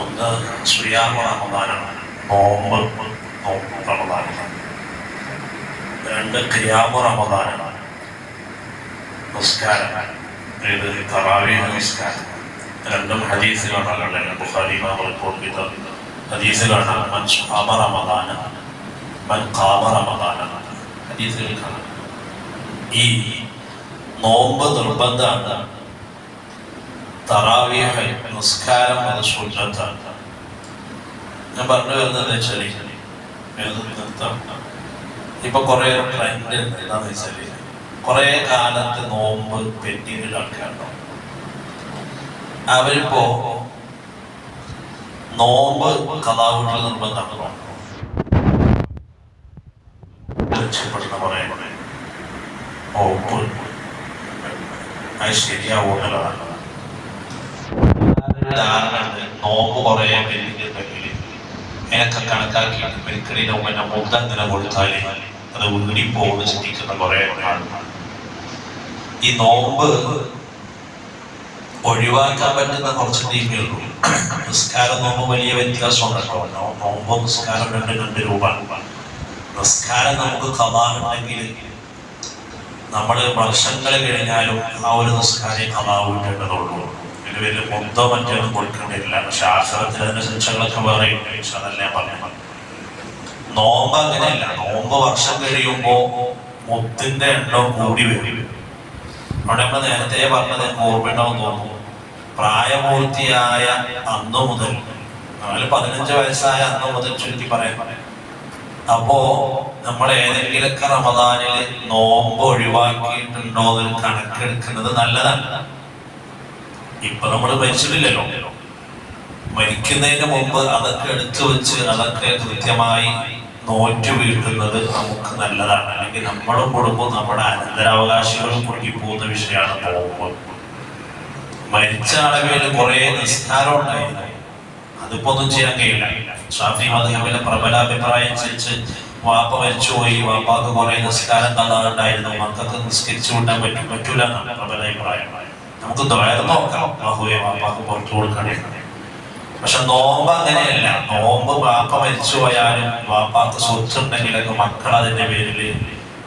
ഒന്ന് സുയാമ റമദാനാണ് നോമ്പ് നോമ്പ് റമദാനാണ് രണ്ട് ക്രിയാമ റമദാനാണ് നിസ്കാരം ഇത് തറാവീഹ് നിസ്കാരം. രണ്ടും ഹദീസിലാണ് ഉള്ളത്. ബുഖാരി ഇമാം റിപ്പോർട്ട് ചെയ്ത ഹദീസിലാണ് മൻ ഖാമ റമദാന. മൻ ഖാമ റമദാന. ഹദീസിൽ കാണാം. ഈ നോമ്പ് നിർബന്ധമാണ്. തറാവീഹ് നിസ്കാരം അത് സുന്നത്താണ് ഞാൻ പറഞ്ഞു വരുന്നത് വെച്ചാൽ ഇപ്പൊ കുറെ ട്രെൻഡ് എന്താണെന്ന് വെച്ചാൽ കുറെ കാലത്ത് നോമ്പ് പെൻഡിങ്ങിൽ ആൾക്കാരുണ്ടാവും അവരിപ്പോ നോമ്പ് കഥാപുട്ടിൽ നിർബന്ധമാണ് നോമ്പ് അത് ശരിയാവൂന്നതാണ് ധാരണയുണ്ട് നോമ്പ് കുറേ പെൻഡിങ് ഉണ്ടെങ്കിൽ എനക്ക് കണക്കാക്കി പെരുക്കടിന് മുമ്പ് മുദ്ദ അത് ഊടിപ്പോന്ന് ചിന്തിക്കുന്ന കുറേ ഈ നോമ്പ് ഒഴിവാക്കാൻ പറ്റുന്ന കുറച്ച് ഉള്ളൂ. നിസ്കാരം നോമ്പ് വലിയ വ്യത്യാസമുണ്ടല്ലോ നോമ്പ് നിസ്കാരം രണ്ട് രണ്ട് രൂപ നിസ്കാരം നമുക്ക് കഥാവുണ്ടെങ്കിൽ നമ്മൾ വർഷങ്ങൾ കഴിഞ്ഞാലും ആ ഒരു നിസ്കാരം കഥാവിട്ടേണ്ടതുള്ളൂ ഇതിന് വലിയ മുന്തോ മറ്റോ കൊടുക്കേണ്ടിയില്ല പക്ഷെ ആശ്രമത്തിൽ അതിന്റെ ശിക്ഷകളൊക്കെ വേറെ ഉണ്ട്. അതല്ല ഞാൻ പറഞ്ഞത്. നോമ്പ് അങ്ങനെയല്ല. നോമ്പ് വർഷം കഴിയുമ്പോ മുത്തിന്റെ എണ്ണം കൂടി വരും. അവിടെ നമ്മൾ നേരത്തെ പറഞ്ഞത് ഓർമ്മയുണ്ടാവും തോന്നുന്നു. പ്രായപൂർത്തിയായ അന്നു മുതൽ നാല് പതിനഞ്ച് വയസ്സായ അന്ന് മുതൽ ചുരുക്കി പറയാം. അപ്പോ നമ്മൾ ഏതെങ്കിലുമൊക്കെ റമദാനിൽ നോമ്പ് ഒഴിവാക്കിയിട്ടുണ്ടോ എന്ന് കണക്കെടുക്കുന്നത് നല്ലതാണ്. ഇപ്പൊ നമ്മൾ മരിച്ചിട്ടില്ലല്ലോ. മരിക്കുന്നതിന് മുമ്പ് അതൊക്കെ എടുത്തു വെച്ച് അതൊക്കെ കൃത്യമായി നോറ്റു വീഴ്ത്തുന്നത് നമുക്ക് നല്ലതാണ്. അല്ലെങ്കിൽ നമ്മളും കുടുംബവും നമ്മുടെ അനന്തരാവകാശികളും പോകുന്ന വിഷയമാണ് പോകുമ്പോൾ മരിച്ച ആളുകളിൽ കുറെ നിസ്കാരം ഉണ്ടായിരുന്നു. അതിപ്പോ ഒന്നും ചെയ്യാൻ കഴിയില്ല. ഷാഫി മധുഹബിലെ പ്രബല അഭിപ്രായം അനുസരിച്ച് വാപ്പ മരിച്ചുപോയി വാപ്പാക്ക് കുറെ നിസ്കാരം തന്നതുണ്ടായിരുന്നു മക്കൾക്ക് നിസ്കരിച്ചു കൊണ്ടാൻ പറ്റും പറ്റൂല എന്നാണ് പ്രബല അഭിപ്രായം നമുക്ക് ദ്വയർ നോക്കാം. ബാഹുവെ വാപ്പാക്ക് പുറത്തു കൊടുക്കണേ പക്ഷെ നോമ്പ് അങ്ങനെയല്ല. നോമ്പ് ബാപ്പ മരിച്ചു പോയാലും ബാപ്പാക്ക് സ്വത്തുണ്ടെങ്കിലൊക്കെ മക്കൾ അതിന്റെ പേരിൽ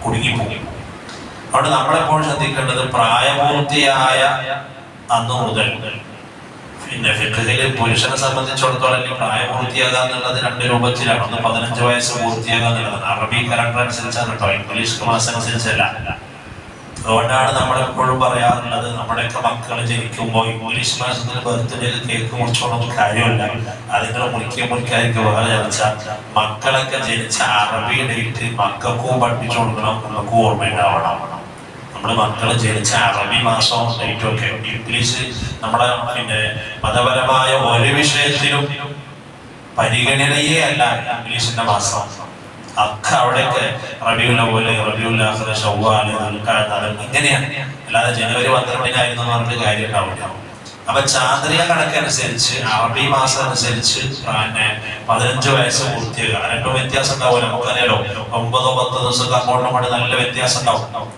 കുടുങ്ങിപ്പോകും. അതുകൊണ്ട് നമ്മളെപ്പോഴും ശ്രദ്ധിക്കേണ്ടത് പ്രായപൂർത്തിയായ അന്ന് മുതൽ. പിന്നെ ഫിഖഹിൽ പുരുഷനെ സംബന്ധിച്ചിടത്തോളം ഈ പ്രായപൂർത്തിയാകുക എന്നുള്ളത് രണ്ട് രൂപത്തിലാണ്. ഒന്ന് പതിനഞ്ച് വയസ്സ് പൂർത്തിയാകുക എന്നുള്ളത്. അറബി കലണ്ടർ അനുസരിച്ചാണ് കേട്ടോ ഇംഗ്ലീഷ് ക്ലാസ് അനുസരിച്ചല്ല. അതുകൊണ്ടാണ് നമ്മളെപ്പോഴും പറയാറുള്ളത് നമ്മുടെയൊക്കെ മക്കൾ ജനിക്കുമ്പോൾ ഇംഗ്ലീഷ് മാസത്തിൽ ബർത്ത്ഡേയിൽ കേക്ക് മുറിച്ചോളൊന്നും കാര്യമില്ല അതിങ്ങനെ മുറിക്കുക മുറിക്കാതിരിക്കും വേറെ ചർച്ച. മക്കളൊക്കെ ജനിച്ച അറബി ഡേറ്റ് മക്കൾക്കും പഠിപ്പിച്ചു കൊടുക്കണം നമുക്ക് ഓർമ്മയുണ്ടാവണം നമ്മുടെ മക്കൾ ജനിച്ച അറബി മാസവും ഡേറ്റും ഒക്കെ. ഇംഗ്ലീഷ് നമ്മുടെ പിന്നെ മതപരമായ ഒരു വിഷയത്തിലും പരിഗണനയേ അല്ല ഇംഗ്ലീഷിന്റെ മാസം. ഒക്കെ അവിടെയൊക്കെ റബിയുൽ പോലെ റബിയുള്ള ഷവ്വാൽ ദുൽഖഅദ ഇങ്ങനെയാണ്. അല്ലാതെ ജനുവരി പന്ത്രണ്ടിനായിരുന്നു എന്ന് പറഞ്ഞിട്ട് കാര്യം ഉണ്ടാവില്ല അപ്പൊ ചാന്ദ്രിക കണക്കനുസരിച്ച് അറബി മാസം അനുസരിച്ച് പിന്നെ പതിനഞ്ച് വയസ്സ് പൂർത്തിയാകുക രണ്ടും വ്യത്യാസം ഉണ്ടാവില്ല നമുക്കറിയാലോ ഒമ്പതോ പത്തോ ദിവസം അങ്ങോട്ടും ഇങ്ങോട്ടും നല്ല വ്യത്യാസം ഉണ്ടാവും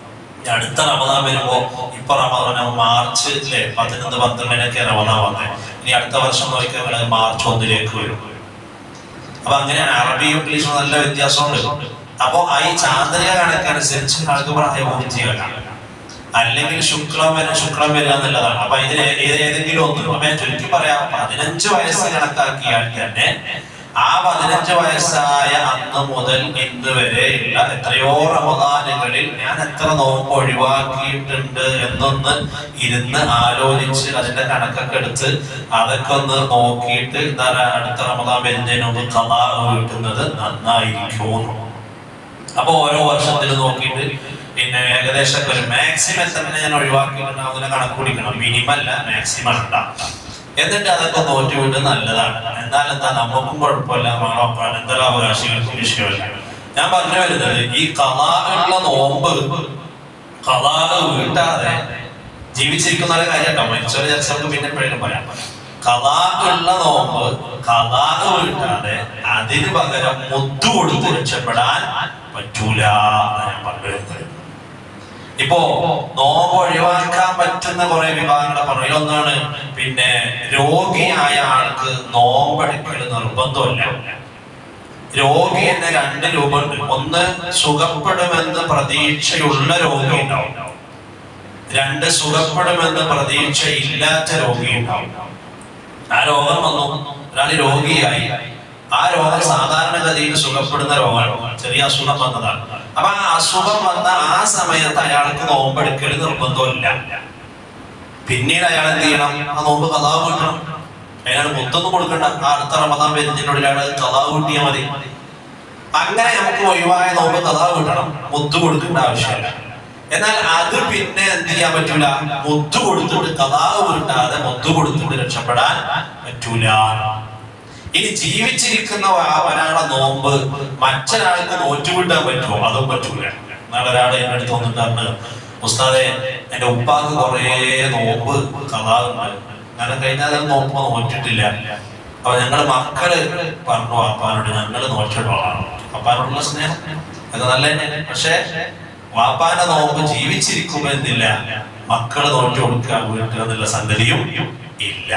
അടുത്ത റമദാൻ വരുമ്പോ ഇപ്പൊ റമദാൻ മാർച്ച് പതിനൊന്ന് പന്ത്രണ്ടിനൊക്കെ റമദാൻ വന്നത് ഇനി അടുത്ത വർഷം നോക്കിയാൽ മാർച്ച് ഒന്നിലേക്ക് വരും. അപ്പൊ അങ്ങനെയാണ് അറബി ഇംഗ്ലീഷും നല്ല വ്യത്യാസമുണ്ട്. അപ്പൊ ഈ ചാന്ദ്രിക കണക്കനുസരിച്ച് ആൾക്ക് പ്രായപൂർത്തിയാകാം അല്ലെങ്കിൽ ശുക്ലം വരെ ശുക്ലം വരിക എന്നുള്ളതാണ്. അപ്പൊ ഇതിന് ഏതെങ്കിലും ഒന്ന് ചുരുക്കി പറയാം പതിനഞ്ച് വയസ്സ് കണക്കാക്കിയാൽ തന്നെ ആ പതിനഞ്ച് വയസ്സായ അന്ന് മുതൽ ഇന്ന് വരെയുള്ള എത്രയോ റമദാനുകളിൽ ഞാൻ എത്ര നോമ്പ് ഒഴിവാക്കിയിട്ടുണ്ട് എന്നൊന്ന് ഇരുന്ന് ആലോചിച്ച് അതിന്റെ കണക്കൊക്കെ എടുത്ത് അതൊക്കെ ഒന്ന് നോക്കിയിട്ട് അടുത്ത റമദാൻ വരുന്നതിന് മുമ്പ് കഥാ കിട്ടുന്നത് നന്നായിരിക്കും. അപ്പൊ ഓരോ വർഷത്തിൽ നോക്കിയിട്ട് പിന്നെ ഏകദേശം ഒരു മാക്സിമം തന്നെ ഞാൻ ഒഴിവാക്കിയിട്ടുണ്ടാവുന്ന കണക്ക് കുടിക്കണം. മിനിമം അല്ല മാക്സിമം ഉണ്ടാവും എന്നിട്ട് അതൊക്കെ തോറ്റുവിട്ട് നല്ലതാണ്. എന്നാൽ എന്താ നമുക്കും കുഴപ്പമില്ല. നമ്മളെ അനന്തരാവകാശികൾക്കും വിഷയമല്ല. ഞാൻ പറഞ്ഞു വരുന്നത് ഈ കലാകുള്ള നോമ്പ് കലാക വീട്ടാതെ ജീവിച്ചിരിക്കുന്നവരെ കാര്യം കേട്ടോ മരിച്ചവരെ ചർച്ച പിന്നെ എപ്പോഴും പറയാം കലാകുള്ള നോമ്പ് കലാക വീട്ടാതെ അതിന് പകരം മുത്തു കൊടുത്ത് രക്ഷപ്പെടാൻ പറ്റൂല ഞാൻ പറഞ്ഞു വരുന്നത്. ഇപ്പോ നോമ്പ് ഒഴിവാക്കാൻ പറ്റുന്ന കുറെ വിഭാഗങ്ങളെ പറഞ്ഞു. ഒന്നാണ് പിന്നെ രോഗിയായ ആൾക്ക് നോമ്പെടുക്കൽ നിർബന്ധമില്ല. രോഗി എന്ന രണ്ട് രൂപമുണ്ട്. ഒന്ന് സുഖപ്പെടുമെന്ന് പ്രതീക്ഷയുള്ള രോഗി ഉണ്ടാവും രണ്ട് സുഖപ്പെടുമെന്ന് പ്രതീക്ഷ ഇല്ലാത്ത രോഗി ഉണ്ടാവും ആ രോഗം വന്നു. ഒരാൾ രോഗിയായി. ആ രോഗം സാധാരണഗതിയിൽ സുഖപ്പെടുന്ന രോഗമാണ്. ചെറിയ അസുഖം വന്നതാണ്. അപ്പൊ ആ അസുഖം വന്ന ആ സമയത്ത് അയാൾക്ക് നോമ്പെടുക്കൽ നിർബന്ധമില്ല. പിന്നീട് അയാൾ എന്ത് ചെയ്യണം? ആ നോമ്പ് കഥാവ് കിട്ടണം. അയാൾ മുത്തൊന്നും കൊടുക്കണ്ട. ആ അടുത്ത റമദാൻ വരുന്നതിനുള്ളിൽ അയാൾ കഥാവ് കിട്ടിയാൽ മതി. അങ്ങനെ നമുക്ക് ഒഴിവായ നോമ്പ് കഥാവ് കിട്ടണം. മുത്ത് കൊടുക്കേണ്ട ആവശ്യമില്ല. എന്നാൽ അത് പിന്നെ എന്ത് ചെയ്യാൻ പറ്റൂല? മുത്ത് കൊടുത്തിട്ട് കഥാവ് കിട്ടാതെ മുത്ത് കൊടുത്തിട്ട് രക്ഷപ്പെടാൻ പറ്റൂല. ഇനി ജീവിച്ചിരിക്കുന്ന ഒരാളെ നോമ്പ് മറ്റൊരാൾക്ക് നോറ്റുവിട്ടാൻ പറ്റുമോ? അതും പറ്റൂല. നാളെ ഒരാൾ എന്റെ അടുത്ത് വന്നിട്ടാണ് മുസ്താദെ എന്റെ ഉപ്പാക്ക് കുറേ നോമ്പ് കഥാകുണ്ട് കാരണം കഴിഞ്ഞാൽ നോമ്പ് നോറ്റിട്ടില്ല. അപ്പൊ ഞങ്ങളെ മക്കൾ പറഞ്ഞു അപ്പാനോട് ഞങ്ങൾ നോറ്റിട്ടുള്ളതാണ്. അപ്പാനോടുള്ള സ്നേഹം. അത് നല്ല പക്ഷേ വാപ്പാന്റെ നോമ്പ് ജീവിച്ചിരിക്കുമെന്നില്ല. മക്കൾ നോക്കി കൊടുക്കാൻ വീട്ടുക എന്നുള്ള സംഗതിയും ഇല്ല.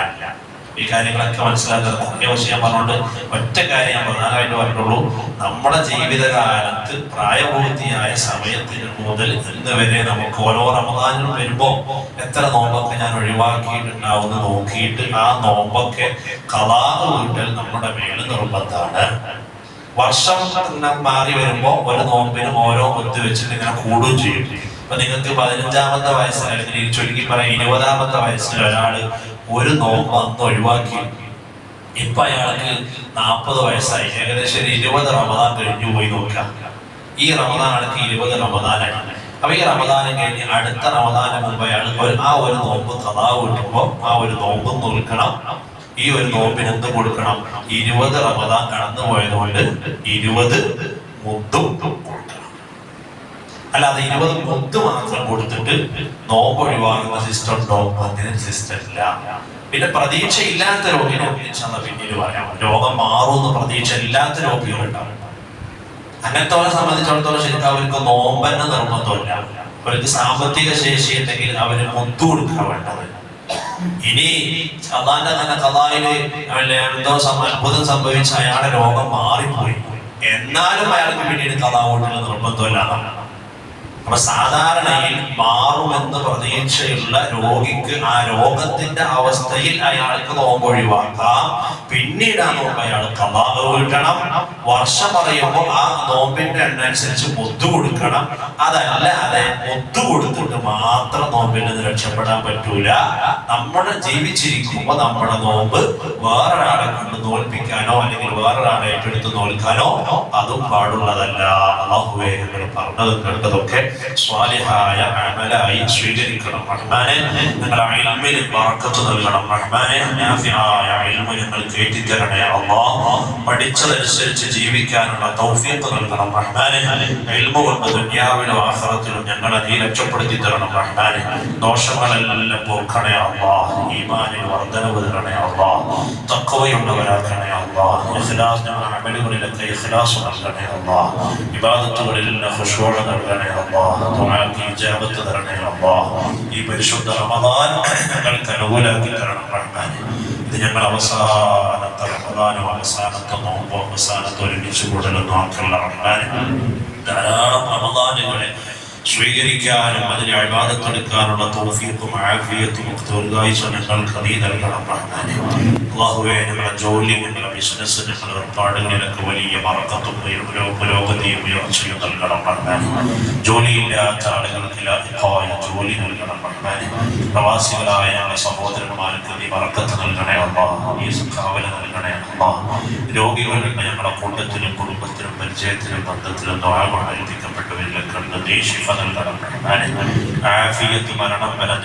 ഈ കാര്യങ്ങളൊക്കെ മനസ്സിലാക്കുന്നത് പക്ഷേ ഞാൻ പറഞ്ഞോണ്ട് ഒറ്റ കാര്യം ഞാൻ പ്രധാനമായിട്ട് പറഞ്ഞുള്ളൂ നമ്മുടെ ജീവിതകാലത്ത് പ്രായപൂർത്തിയായ സമയത്തിന് മുതൽ ഇന്ന് വരെ നമുക്ക് ഓരോ റമദാനും വരുമ്പോ എത്ര നോമ്പൊക്കെ ഞാൻ ഒഴിവാക്കിയിട്ടുണ്ടാവുന്ന നോക്കിയിട്ട് ആ നോമ്പൊക്കെ കലാറ് വീട്ടൽ നമ്മുടെ മേൽ നിർബന്ധമാണ്. വർഷം മാറി വരുമ്പോൾ ഒരു നോമ്പിനും ഓരോ ഒത്ത് വെച്ചിട്ട് ഇങ്ങനെ കൂടുകയും ചെയ്യും. അപ്പൊ നിങ്ങൾക്ക് പതിനഞ്ചാമത്തെ വയസ്സിൽ അല്ലെങ്കിൽ ചുരുക്കി പറയാം ഇരുപതാമത്തെ വയസ്സിൽ ഒരാൾ ഒരു നോമ്പ് അന്ന് ഒഴിവാക്കി. ഇപ്പൊ അയാൾക്ക് നാൽപ്പത് വയസ്സായി. ഏകദേശം ഒരു ഇരുപത് റമദാൻ കഴിഞ്ഞു പോയി നോക്കാം ഈ റമദാൻ അടുത്ത് ഇരുപത് റമദാനാണ് അപ്പൊ ഈ റമദാനം കഴിഞ്ഞ് അടുത്ത റമദാന് മുമ്പ് അയാൾ ആ ഒരു നോമ്പ് കഥാ കിട്ടുമ്പോൾ ആ ഒരു നോമ്പ് നോക്കണം ഈ ഒരു നോമ്പിന് എന്ത് കൊടുക്കണം? ഇരുപത് റമദാൻ കടന്നു പോയതുകൊണ്ട് ഇരുപത് മുത്തും അല്ലാതെ ഇരുപത് മുത്ത് മാത്രം കൊടുത്തിട്ട് നോമ്പ് ഒഴിവാക്കുന്ന സിസ്റ്റം ഉണ്ടോ അങ്ങനെ സിസ്റ്റം ഇല്ല പിന്നെ പ്രതീക്ഷ ഇല്ലാത്ത ഇൻഷാല്ലാ പിന്നീട് പറയാം. രോഗം മാറുമെന്ന് പ്രതീക്ഷ ഇല്ലാത്ത രോഗികളുണ്ടാവും. അങ്ങനത്തെ സംബന്ധിച്ചിടത്തോളം ശരിക്കും അവർക്ക് നോമ്പെന്ന നിർബന്ധമില്ല. അവർക്ക് സാമ്പത്തിക ശേഷി ഉണ്ടെങ്കിൽ അവർ മുത്തു കൊടുക്കുക വേണ്ടത്. ഇനി അള്ളാന്റെ തന്നെ കഥായിൽ എന്തോ അത്ഭുതം സംഭവിച്ച അയാളുടെ രോഗം മാറിപ്പോയി. എന്നാലും അയാൾക്ക് പിന്നീട് കഥാ നിർബന്ധമില്ല എന്നാണ്. അപ്പൊ സാധാരണയിൽ മാറുമെന്ന് പ്രതീക്ഷയുള്ള രോഗിക്ക് ആ രോഗത്തിന്റെ അവസ്ഥയിൽ അയാൾക്ക് നോമ്പ് ഒഴിവാക്കാം. പിന്നീട് ആ നോമ്പ് അയാൾ കബാബ് വീട്ടണം വർഷം പറയുമ്പോൾ ആ നോമ്പിന്റെ എണ്ണ അനുസരിച്ച് മുത്തു കൊടുക്കണം. അതല്ലാതെ മുത്തു കൊടുത്തിട്ട് മാത്രം നോമ്പിൽ നിന്ന് രക്ഷപ്പെടാൻ പറ്റൂല. നമ്മുടെ ജീവിച്ചിരിക്കുമ്പോ നമ്മുടെ നോമ്പ് വേറൊരാളെ കൊണ്ട് നോൽപ്പിക്കാനോ അല്ലെങ്കിൽ വേറൊരാളെ ഏറ്റെടുത്ത് നോൽക്കാനോ അതും പാടുള്ളതല്ല. അള്ളാഹുവേ നിങ്ങൾ പറഞ്ഞത് കേട്ടതൊക്കെ സ്വാലിഹായ അമലായി സ്വീകരിക്കണം റഹ്മാനെ. നിങ്ങൾ ഇൽമിൽ ബറക്കത്ത് നൽകണം റഹ്മാനെ. നാഫിയായ അയൽമ ഞങ്ങൾ കേട്ടിത്തരണേ. അള്ളാഹ് പഠിച്ചതനുസരിച്ച് ജീവിക്കാനുള്ള തൗഫീഖ് നൽകണം റഹ്മാനെ. ഇൽമു കൊണ്ട് ദുന്യാവിലും ആഹ്റത്തിലും ഞങ്ങളെ നീ രക്ഷപ്പെടുത്തി തരണം റഹ്മാനെ. ദോഷങ്ങളെല്ലാം പോക്കണേ അള്ളാഹ് ഈമാനിൽ വർധനവ് തരണേ അള്ളാഹ് തക്കവയുള്ളവരാക്കണേ ഞങ്ങളുടെ അമലുകളിലൊക്കെ ഇഖ്ലാസ് നൽകണേ അള്ളാഹ്. ഇബാദത്തുകളിലെല്ലാം ഖുശൂഅ നൽകണേ അള്ളാഹ്. ദുആക്ക് ഇജാബത്ത് തരണേ അള്ളാഹ്. ഈ പരിശുദ്ധ റമദാൻ ഞങ്ങൾക്ക് അനുകൂലാക്കി തരണം റഹ്മാനെ ഇത് ഞങ്ങൾ അവസാനത്തെ റമദാനും അവസാനത്തെ നോമ്പോ അവസാനത്തെ ഒരുമിച്ച് കൂടലൊന്നും നോക്കുള്ള റഹ്മാനെ ധാരാളം സ്വീകരിക്കാനും അതിനെ അഴിവാദത്തെടുക്കാനുള്ള തോഫിയത്തും ആഫിയത്തും തൊഴിലായി ഞങ്ങൾക്ക് നീ നൽകണം അള്ളാഹുവേ ഞങ്ങളുടെ ജോലി ഞങ്ങളുടെ ബിസിനസ് ഞങ്ങളുടെ ഏർപ്പാടുകളിലൊക്കെ വലിയ മറക്കത്തും പുരോ- പുരോഗതിയും ഉയർച്ചയും നൽകണം ജോലിയില്ലാത്ത ആളുകൾക്ക് ജോലി നൽകണം പ്രവാസികളായ ഞങ്ങളുടെ സഹോദരന്മാർക്ക് നീ മറക്കത്ത് നൽകണേ അള്ളാഹ് നീ കാവല നൽകണേ അള്ളാഹ് രോഗികളുടെ ഞങ്ങളുടെ കൂട്ടത്തിലും കുടുംബത്തിലും പരിചയത്തിലും ബന്ധത്തിലും ദ്വാരമാണ് ഏൽപ്പിക്കപ്പെട്ടവരിലെ കണ്ട് നീ നൽകണം. മരണം വരെ